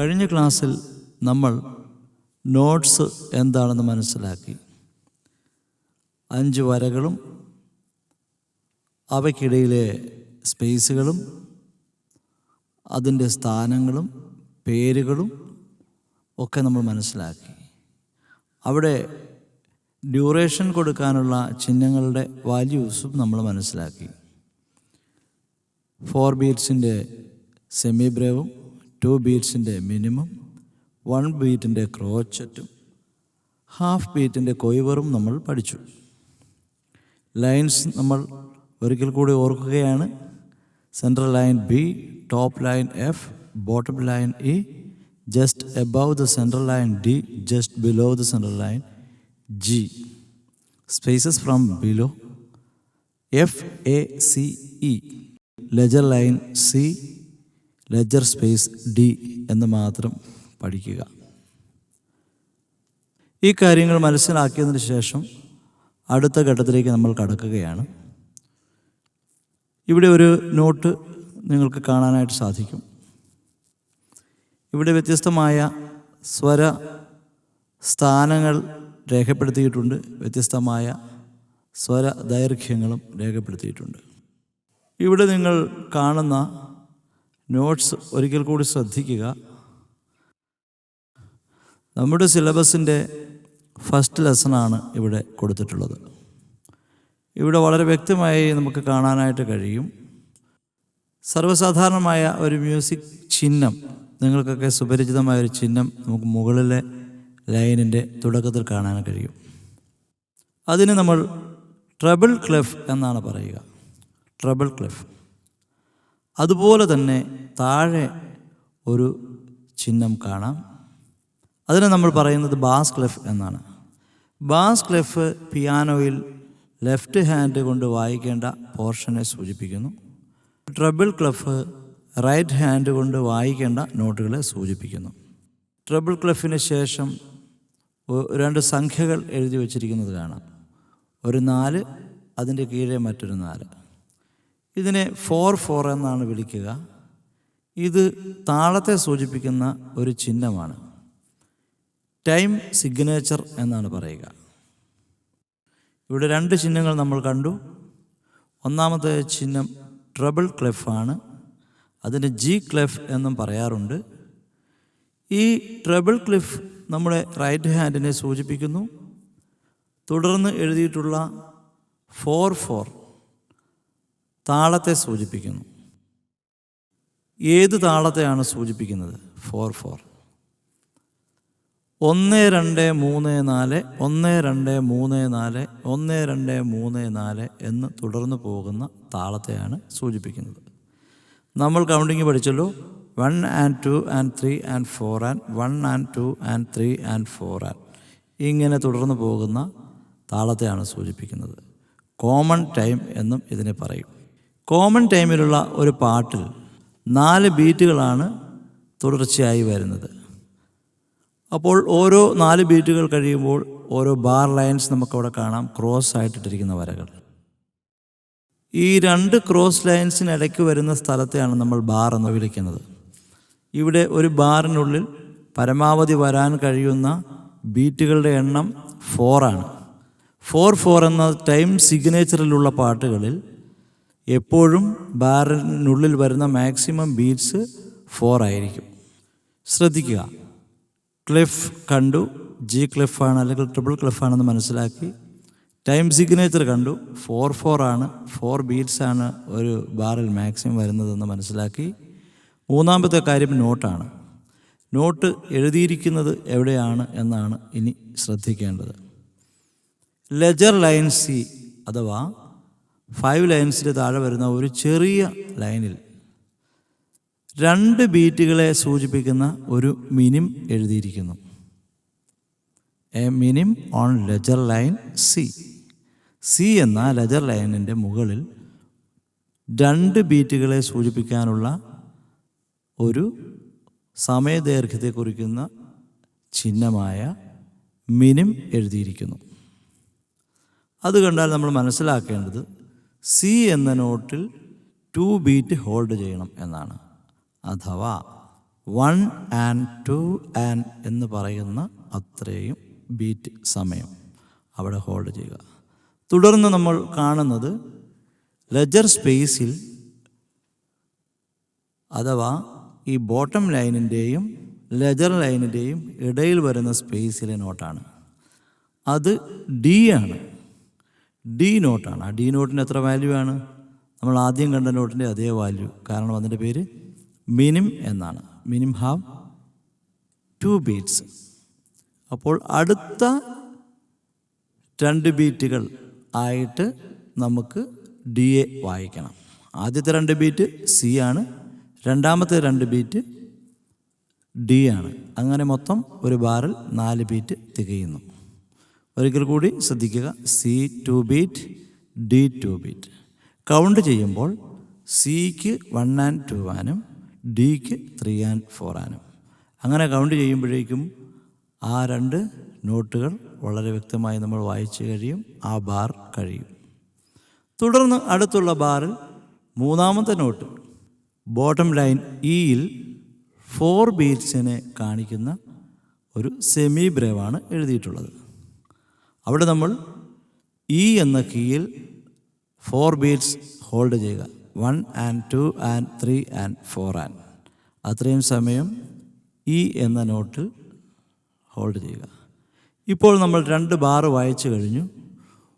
കഴിഞ്ഞ ക്ലാസ്സിൽ നമ്മൾ നോട്ട്സ് എന്താണെന്ന് മനസ്സിലാക്കി. അഞ്ച് വരകളും അവയ്ക്കിടയിലെ സ്പേസുകളും അതിന്റെ സ്ഥാനങ്ങളും പേരുകളും ഒക്കെ നമ്മൾ മനസ്സിലാക്കി. അവിടെ ഡ്യൂറേഷൻ കൊടുക്കാനുള്ള ചിഹ്നങ്ങളുടെ വാല്യൂസും നമ്മൾ മനസ്സിലാക്കി. ഫോർ ബീറ്റ്സിന്റെ സെമി ബ്രേവും ടു ബീറ്റ്സിന്റെ മിനിമം വൺ ബീറ്റിന്റെ ക്രോച്ചറ്റും ഹാഫ് ബീറ്റിന്റെ കൊയ്വറും നമ്മൾ പഠിച്ചു. ലൈൻസ് നമ്മൾ ഒരിക്കൽ കൂടി ഓർക്കുകയാണ്. Central line B top line F bottom line E just above the central line D just below the central line G spaces from below F A C E ledger line C ledger space D എന്ന് മാത്രം പഠിക്കുക. ഈ കാര്യങ്ങൾ മനസ്സിലാക്കിയതിന് ശേഷം അടുത്ത ഘട്ടത്തിലേക്ക് നമ്മൾ കടക്കുകയാണ്. ഇവിടെ ഒരു നോട്ട് നിങ്ങൾക്ക് കാണാനായിട്ട് സാധിക്കും. ഇവിടെ വ്യത്യസ്തമായ സ്വര സ്ഥാനങ്ങൾ രേഖപ്പെടുത്തിയിട്ടുണ്ട്. വ്യത്യസ്തമായ സ്വര ദൈർഘ്യങ്ങളും രേഖപ്പെടുത്തിയിട്ടുണ്ട്. ഇവിടെ നിങ്ങൾ കാണുന്ന നോട്ട്സ് ഒരിക്കൽ കൂടി ശ്രദ്ധിക്കുക. നമ്മുടെ സിലബസിന്റെ ഫസ്റ്റ് ലെസണാണ് ഇവിടെ കൊടുത്തിട്ടുള്ളത്. ഇവിടെ വളരെ വ്യക്തമായി നമുക്ക് കാണാനായിട്ട് കഴിയും. സർവസാധാരണമായ ഒരു മ്യൂസിക് ചിഹ്നം നിങ്ങൾക്കൊക്കെ സുപരിചിതമായ ഒരു ചിഹ്നം നമുക്ക് മുകളിലെ ലൈനിന്റെ തുടക്കത്തിൽ കാണാൻ കഴിയും. അതിന് നമ്മൾ ട്രബിൾ ക്ലെഫ് എന്നാണ് പറയുക. ട്രബിൾ ക്ലെഫ് അതുപോലെ തന്നെ താഴെ ഒരു ചിഹ്നം കാണാം. അതിനെ നമ്മൾ പറയുന്നത് ബാസ് ക്ലെഫ് എന്നാണ്. ബാസ് ക്ലെഫ് പിയാനോയിൽ ലെഫ്റ്റ് ഹാൻഡ് കൊണ്ട് വായിക്കേണ്ട പോർഷനെ സൂചിപ്പിക്കുന്നു. ട്രബിൾ ക്ലഫ് റൈറ്റ് ഹാൻഡ് കൊണ്ട് വായിക്കേണ്ട നോട്ടുകളെ സൂചിപ്പിക്കുന്നു. ട്രബിൾ ക്ലഫിന് ശേഷം രണ്ട് സംഖ്യകൾ എഴുതി വച്ചിരിക്കുന്നത് കാണാം. ഒരു നാല് അതിന്റെ കീഴെ മറ്റൊരു നാല്. ഇതിനെ ഫോർ ഫോർ എന്നാണ് വിളിക്കുക. ഇത് താളത്തെ സൂചിപ്പിക്കുന്ന ഒരു ചിഹ്നമാണ്. ടൈം സിഗ്നേച്ചർ എന്നാണ് പറയുക. ഇവിടെ രണ്ട് ചിഹ്നങ്ങൾ നമ്മൾ കണ്ടു. ഒന്നാമത്തെ ചിഹ്നം ട്രബിൾ ക്ലെഫാണ് അതിന് ജി ക്ലെഫ് എന്നും പറയാറുണ്ട്. ഈ ട്രബിൾ ക്ലിഫ് നമ്മുടെ റൈറ്റ് ഹാൻഡിനെ സൂചിപ്പിക്കുന്നു. തുടർന്ന് എഴുതിയിട്ടുള്ള ഫോർ ഫോർ താളത്തെ സൂചിപ്പിക്കുന്നു. ഏത് താളത്തെയാണ് സൂചിപ്പിക്കുന്നത്? Four four. ഒന്ന് രണ്ട് മൂന്ന് നാല് ഒന്ന് രണ്ട് മൂന്ന് നാല് ഒന്ന് രണ്ട് മൂന്ന് നാല് എന്ന് തുടർന്ന് പോകുന്ന താളത്തെയാണ് സൂചിപ്പിക്കുന്നത്. നമ്മൾ counting പഠിച്ചല്ലോ? One and two and three and four and one and two and three and four and ഇങ്ങനെ തുടർന്ന് പോകുന്ന താളത്തെയാണ് സൂചിപ്പിക്കുന്നത്. കോമൺ ടൈം എന്നും ഇതിനെ പറയും. കോമൺ ടൈമിലുള്ള ഒരു പാട്ടിൽ നാല് ബീറ്റുകളാണ് തുടർച്ചയായി വരുന്നത്. അപ്പോൾ ഓരോ നാല് ബീറ്റുകൾ കഴിയുമ്പോൾ ഓരോ ബാർ ലൈൻസ് നമുക്കവിടെ കാണാം. ക്രോസ് ആയിട്ടിട്ടിരിക്കുന്ന വരകൾ. ഈ രണ്ട് ക്രോസ് ലൈൻസിനിടയ്ക്ക് വരുന്ന സ്ഥലത്തെയാണ് നമ്മൾ ബാർ എന്ന് വിളിക്കുന്നത്. ഇവിടെ ഒരു ബാറിനുള്ളിൽ പരമാവധി വരാൻ കഴിയുന്ന ബീറ്റുകളുടെ എണ്ണം ഫോറാണ് ഫോർ ഫോർ എന്ന ടൈം സിഗ്നേച്ചറിലുള്ള പാട്ടുകളിൽ എപ്പോഴും ബാറിനുള്ളിൽ വരുന്ന മാക്സിമം ബീറ്റ്സ് ഫോർ ആയിരിക്കും. ശ്രദ്ധിക്കുക. ക്ലിഫ് കണ്ടു. ജി ക്ലിഫാണ് അല്ലെങ്കിൽ ട്രിപ്പിൾ ക്ലിഫാണെന്ന് മനസ്സിലാക്കി. ടൈം സിഗ്നേച്ചർ കണ്ടു. ഫോർ ഫോർ ആണ്. ഫോർ ബീറ്റ്സ് ആണ് ഒരു ബാറിൽ മാക്സിമം വരുന്നതെന്ന് മനസ്സിലാക്കി. മൂന്നാമത്തെ കാര്യം നോട്ടാണ് നോട്ട് എഴുതിയിരിക്കുന്നത് എവിടെയാണ് എന്നാണ് ഇനി ശ്രദ്ധിക്കേണ്ടത്. ലെജർ ലൈൻ സി അഥവാ ഫൈവ് ലൈൻസിന്റെ താഴെ വരുന്ന ഒരു ചെറിയ ലൈനിൽ രണ്ട് ബീറ്റുകളെ സൂചിപ്പിക്കുന്ന ഒരു മിനിം എഴുതിയിരിക്കുന്നു. A minim on ledger line C C എന്ന ലെജർ ലൈനിന്റെ മുകളിൽ രണ്ട് ബീറ്റുകളെ സൂചിപ്പിക്കാനുള്ള ഒരു സമയദൈർഘ്യത്തെ കുറിക്കുന്ന ചിഹ്നമായ മിനിം എഴുതിയിരിക്കുന്നു. അത് കണ്ടാൽ നമ്മൾ മനസ്സിലാക്കേണ്ടത് സി എന്ന നോട്ടിൽ ടു ബീറ്റ് ഹോൾഡ് ചെയ്യണം എന്നാണ്. അഥവാ വൺ ആൻഡ് ടു ആൻഡ് എന്ന് പറയുന്ന അത്രയും ബീറ്റ് സമയം അവിടെ ഹോൾഡ് ചെയ്യുക. തുടർന്ന് നമ്മൾ കാണുന്നത് ലെജർ സ്പേസിൽ അഥവാ ഈ ബോട്ടം ലൈനിന്റെയും ലെജർ ലൈനിന്റെയും ഇടയിൽ വരുന്ന സ്പേസിലെ നോട്ടാണ്. അത് ഡി ആണ്. ഡി നോട്ടാണ്. ആ ഡി നോട്ടിന് എത്ര വാല്യൂ ആണ്? നമ്മൾ ആദ്യം കണ്ട നോട്ടിന്റെ അതേ വാല്യൂ കാരണം അതിന്റെ പേര് മിനിം എന്നാണ്. Minim have two beats. അപ്പോൾ അടുത്ത രണ്ട് ബീറ്റുകൾ ആയിട്ട് നമുക്ക് ഡി എ വായിക്കണം. ആദ്യത്തെ രണ്ട് ബീറ്റ് സി ആണ്. രണ്ടാമത്തെ രണ്ട് ബീറ്റ് ഡി ആണ്. അങ്ങനെ മൊത്തം ഒരു ബാറിൽ നാല് ബീറ്റ് തികയുന്നു. ഒരിക്കൽ കൂടി ശ്രദ്ധിക്കുക. C two beat D two beat count ചെയ്യുമ്പോൾ സിക്ക് വൺ ആൻഡ് ടു ആനും ഡിക്ക് ത്രീ ആൻഡ് ഫോർ ആനും. അങ്ങനെ കൗണ്ട് ചെയ്യുമ്പോഴേക്കും ആ രണ്ട് നോട്ടുകൾ വളരെ വ്യക്തമായി നമ്മൾ വായിച്ചു കഴിയും ആ ബാർ കഴിയും. തുടർന്ന് അടുത്തുള്ള ബാറിൽ മൂന്നാമത്തെ നോട്ട് ബോട്ടം ലൈൻ ഇയിൽ ഫോർ ബീറ്റ്സിനെ കാണിക്കുന്ന ഒരു സെമി ബ്രേവാണ് എഴുതിയിട്ടുള്ളത്. അവിടെ നമ്മൾ ഇ എന്ന കീയിൽ ഫോർ ബീറ്റ്സ് ഹോൾഡ് ചെയ്യുക. One and two and three and four and അത്രയും സമയം ഇ എന്ന നോട്ടിൽ ഹോൾഡ് ചെയ്യുക. ഇപ്പോൾ നമ്മൾ രണ്ട് ബാർ വായിച്ചു കഴിഞ്ഞു.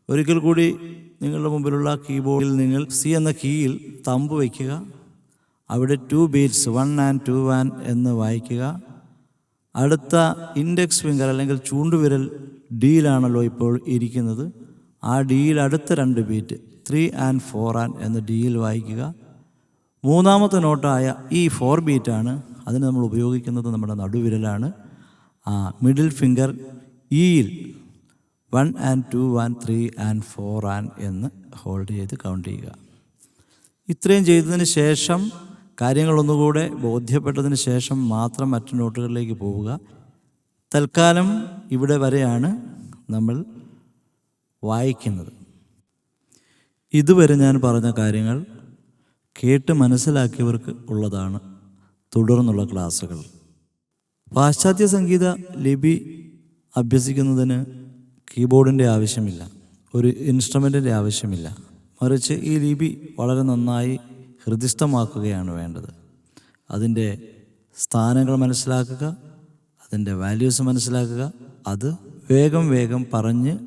ഒരിക്കൽ കൂടി നിങ്ങളുടെ മുമ്പിലുള്ള കീബോർഡിൽ നിങ്ങൾ സി എന്ന കീയിൽ തമ്പ് വയ്ക്കുക. അവിടെ two beats one and two and എന്ന് വായിക്കുക. അടുത്ത ഇൻഡെക്സ് ഫിംഗർ അല്ലെങ്കിൽ ചൂണ്ടുവിരൽ ഡിയിലാണല്ലോ ഇപ്പോൾ ഇരിക്കുന്നത്. ആ ഡിയിൽ അടുത്ത രണ്ട് beat three and four and എന്ന ഡിയിൽ വായിക്കുക. മൂന്നാമത്തെ നോട്ടായ ഈ ഫോർ ബീറ്റാണ് അതിന് നമ്മൾ ഉപയോഗിക്കുന്നത് നമ്മുടെ നടുവിരലാണ്. ആ മിഡിൽ ഫിംഗർ ഇയിൽ one and two and three and four and എന്ന് ഹോൾഡ് ചെയ്ത് കൗണ്ട് ചെയ്യുക. ഇത്രയും ചെയ്തതിന് ശേഷം കാര്യങ്ങളൊന്നുകൂടെ ബോധ്യപ്പെട്ടതിന് ശേഷം മാത്രം മറ്റു നോട്ടുകളിലേക്ക് പോവുക. തൽക്കാലം ഇവിടെ വരെയാണ് നമ്മൾ വായിക്കുന്നത്. ഇതുവരെ ഞാൻ പറഞ്ഞ കാര്യങ്ങൾ കേട്ട് മനസ്സിലാക്കിയവർക്ക് ഉള്ളതാണ് തുടർന്നുള്ള ക്ലാസ്സുകൾ. പാശ്ചാത്യ സംഗീത ലിപി അഭ്യസിക്കുന്നതിന് കീബോർഡിന്റെ ആവശ്യമില്ല. ഒരു ഇൻസ്ട്രുമെന്റിന്റെ ആവശ്യമില്ല. മറിച്ച് ഈ ലിപി വളരെ നന്നായി ഹൃദിസ്ഥമാക്കുകയാണ് വേണ്ടത്. അതിന്റെ സ്ഥാനങ്ങൾ മനസ്സിലാക്കുക അതിന്റെ വാല്യൂസ് മനസ്സിലാക്കുക. അത് വേഗം വേഗം പറഞ്ഞ്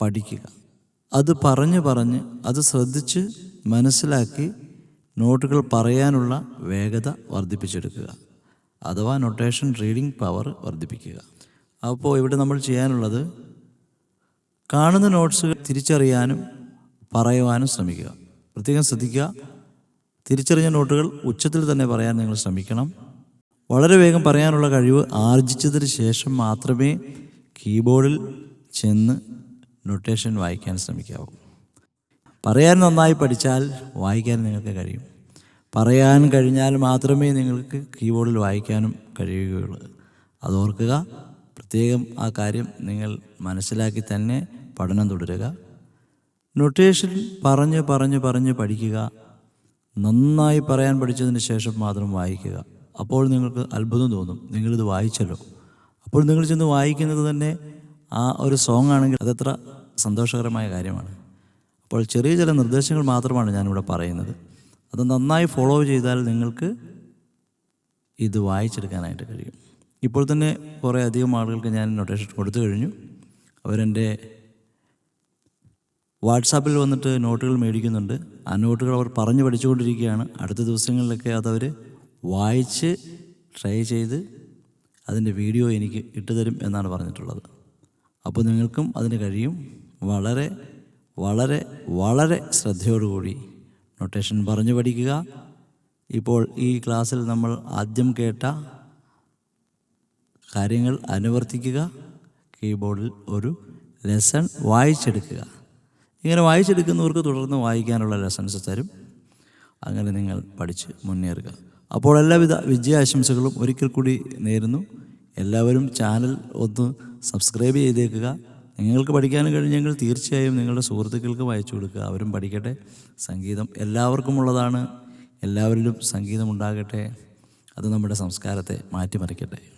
പഠിക്കുക. അത് പറഞ്ഞ് പറഞ്ഞ് അത് ശ്രദ്ധിച്ച് മനസ്സിലാക്കി നോട്ടുകൾ പറയാനുള്ള വേഗത വർദ്ധിപ്പിച്ചെടുക്കുക. അഥവാ നൊട്ടേഷൻ റീഡിംഗ് പവർ വർദ്ധിപ്പിക്കുക. അപ്പോൾ ഇവിടെ നമ്മൾ ചെയ്യാനുള്ളത് കാണുന്ന നോട്ട്സുകൾ തിരിച്ചറിയാനും പറയുവാനും ശ്രമിക്കുക. പ്രത്യേകം ശ്രദ്ധിക്കുക. തിരിച്ചറിഞ്ഞ നോട്ടുകൾ ഉച്ചത്തിൽ തന്നെ പറയാൻ നിങ്ങൾ ശ്രമിക്കണം. വളരെ വേഗം പറയാനുള്ള കഴിവ് ആർജിച്ചതിന് ശേഷം മാത്രമേ കീബോർഡിൽ ചെന്ന് നൊട്ടേഷൻ വായിക്കാൻ ശ്രമിക്കാവൂ. പറയാൻ നന്നായി പഠിച്ചാൽ വായിക്കാൻ നിങ്ങൾക്ക് കഴിയും. പറയാൻ കഴിഞ്ഞാൽ മാത്രമേ നിങ്ങൾക്ക് കീബോർഡിൽ വായിക്കാനും കഴിയുകയുള്ളൂ. അത് ഓർക്കുക. പ്രത്യേകം ആ കാര്യം നിങ്ങൾ മനസ്സിലാക്കി തന്നെ പഠനം തുടരുക. നൊട്ടേഷൻ പറഞ്ഞ് പറഞ്ഞ് പറഞ്ഞ് പഠിക്കുക. നന്നായി പറയാൻ പഠിച്ചതിന് ശേഷം മാത്രം വായിക്കുക. അപ്പോൾ നിങ്ങൾക്ക് അത്ഭുതം തോന്നും. നിങ്ങളിത് വായിച്ചല്ലോ. അപ്പോൾ നിങ്ങൾ ചെന്ന് വായിക്കുന്നത് തന്നെ ആ ഒരു സോങ് ആണെങ്കിൽ അതത്ര സന്തോഷകരമായ കാര്യമാണ്. അപ്പോൾ ചെറിയ ചില നിർദ്ദേശങ്ങൾ മാത്രമാണ് ഞാനിവിടെ പറയുന്നത്. അത് നന്നായി ഫോളോ ചെയ്താൽ നിങ്ങൾക്ക് ഇത് വായിച്ചെടുക്കാനായിട്ട് കഴിയും. ഇപ്പോൾ തന്നെ കുറേ അധികം ആളുകൾക്ക് ഞാൻ നൊട്ടേഷൻ കൊടുത്തു കഴിഞ്ഞു. അവരെന്റെ വാട്സാപ്പിൽ വന്നിട്ട് നോട്ടുകൾ മേടിക്കുന്നുണ്ട്. ആ നോട്ടുകൾ അവർ പറഞ്ഞു പഠിച്ചുകൊണ്ടിരിക്കുകയാണ്. അടുത്ത ദിവസങ്ങളിലൊക്കെ അതവർ വായിച്ച് ട്രൈ ചെയ്ത് അതിന്റെ വീഡിയോ എനിക്ക് ഇട്ടുതരും എന്നാണ് പറഞ്ഞിട്ടുള്ളത്. അപ്പോൾ നിങ്ങൾക്കും അതിന് കഴിയും. വളരെ വളരെ വളരെ ശ്രദ്ധയോടുകൂടി നൊട്ടേഷൻ പറഞ്ഞു പഠിക്കുക. ഇപ്പോൾ ഈ ക്ലാസ്സിൽ നമ്മൾ ആദ്യം കേട്ട കാര്യങ്ങൾ അനുവർത്തിക്കുക. കീബോർഡിൽ ഒരു ലെസൺ വായിച്ചെടുക്കുക. ഇങ്ങനെ വായിച്ചെടുക്കുന്നവർക്ക് തുടർന്ന് വായിക്കാനുള്ള ലെസൺസ് തരും. അങ്ങനെ നിങ്ങൾ പഠിച്ച് മുന്നേറുക. അപ്പോൾ എല്ലാവിധ വിജയാശംസകളും ഒരിക്കൽ കൂടി നേരുന്നു. എല്ലാവരും ചാനൽ ഒന്ന് സബ്സ്ക്രൈബ് ചെയ്തേക്കുക. നിങ്ങൾക്ക് പഠിക്കാനും കഴിഞ്ഞെങ്കിൽ തീർച്ചയായും നിങ്ങളുടെ സുഹൃത്തുക്കൾക്ക് വായിച്ചു കൊടുക്കുക. അവരും പഠിക്കട്ടെ. സംഗീതം എല്ലാവർക്കും ഉള്ളതാണ്. എല്ലാവരിലും സംഗീതം ഉണ്ടാകട്ടെ. അത് നമ്മുടെ സംസ്കാരത്തെ മാറ്റിമറിക്കട്ടെ.